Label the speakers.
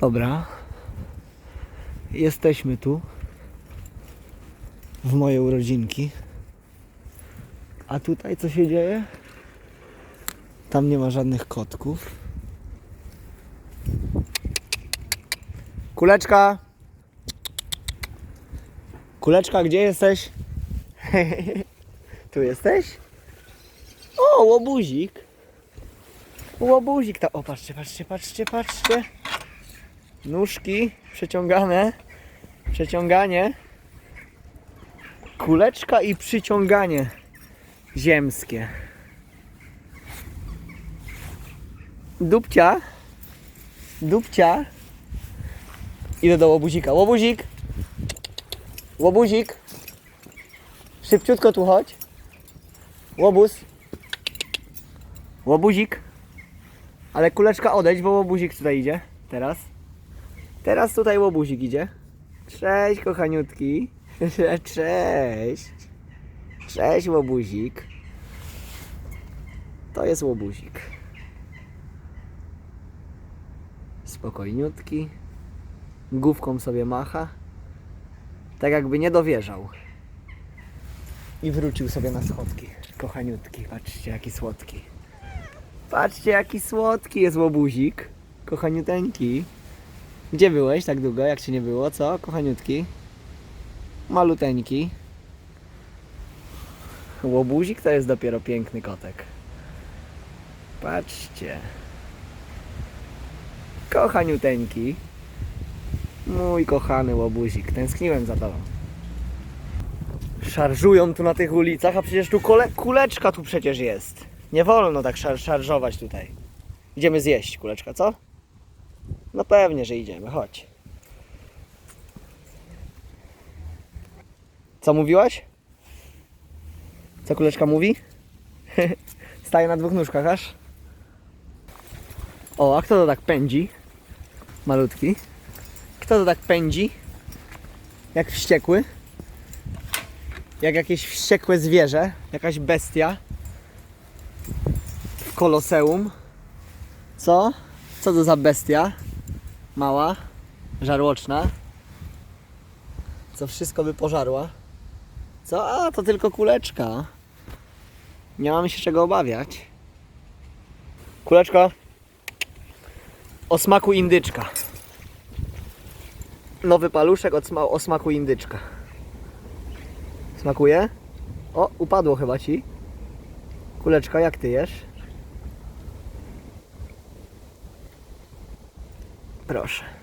Speaker 1: Dobra. Jesteśmy tu. W moje urodzinki. A tutaj co się dzieje? Tam nie ma żadnych kotków. Kuleczka! Kuleczka, gdzie jesteś? tu jesteś? O, łobuzik! Łobuzik, ta... O, patrzcie, patrzcie, patrzcie, patrzcie. Nóżki przeciągane. Przeciąganie. Kuleczka i przyciąganie ziemskie. Dupcia. Dupcia. Idę do łobuzika. Łobuzik. Łobuzik. Szybciutko tu chodź. Łobuz. Łobuzik. Ale kuleczka odejdź, bo łobuzik tutaj idzie. Teraz. Teraz tutaj łobuzik idzie. Cześć, kochaniutki. Cześć. Cześć, łobuzik. To jest łobuzik. Spokojniutki. Główką sobie macha. Tak jakby nie dowierzał. I wrócił sobie na schodki. Kochaniutki, patrzcie jaki słodki. Patrzcie jaki słodki jest łobuzik. Kochaniuteńki. Gdzie byłeś tak długo, jak cię nie było, co? Kochaniutki. Maluteńki. Łobuzik to jest dopiero piękny kotek. Patrzcie. Kochaniuteńki. Mój kochany łobuzik. Tęskniłem za tobą. Szarżują tu na tych ulicach, a przecież tu kole- kuleczka tu przecież jest. Nie wolno tak szar- szarżować tutaj. Idziemy zjeść kuleczka, co? No pewnie, że idziemy, chodź. Co mówiłaś? Co kuleczka mówi? Staje na dwóch nóżkach aż. O, a kto to tak pędzi? Malutki. Kto to tak pędzi? Jak wściekły? Jak jakieś wściekłe zwierzę? Jakaś bestia? W koloseum? Co? Co to za bestia? Mała? Żarłoczna? Co wszystko by pożarła? Co? A, to tylko kuleczka. Nie mamy się czego obawiać. Kuleczko. O smaku indyczka. Nowy paluszek od sma- o smaku indyczka. Smakuje? O, upadło chyba ci. Kuleczka, jak ty jesz? Proszę.